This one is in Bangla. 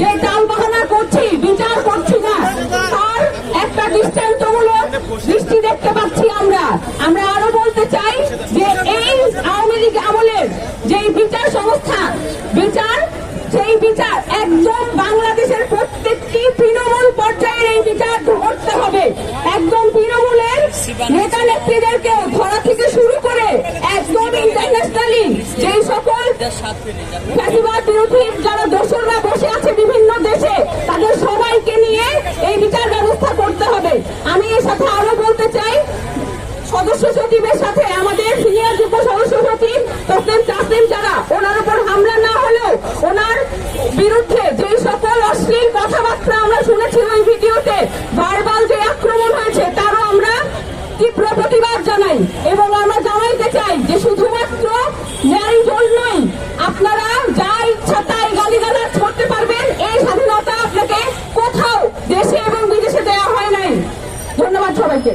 যে টাল বাহানা করছি, বিচার করছি না। তার একটা দৃষ্টান্তমূলক দৃষ্টি দেখতে পাচ্ছি আমরা। আমরা আরও বলতে চাই যে এই আওয়ামী লীগ আমলের যে বিচার সংস্থা, বিচার, সেই বিচার একদম বাংলাদেশের প্রত্যেকটি তৃণমূল পর্যায়ের এই বিচার করতে হবে। একদম তৃণমূলের নেতা নেত্রীদেরকে ধরা থেকে শুরু করে একদম ইন্টারন্যাশনালি যেই সকল বলতে চাই। সদস্য সচিবের সাথে আমাদের সিনিয়র যুগ্ম সদস্য সচিব, তসলিম তাসলিম যারা, ওনার উপর হামলা না হলেও ওনার বিরুদ্ধে যে সকল অশ্লীল কথাবার্তা আমরা শুনেছি ওই ভিডিওতে ভার্বাল যে আক্রমণ হয়েছে, তারও আমরা তীব্র প্রতিবাদ জানাই। এবং আমরা সবাইকে।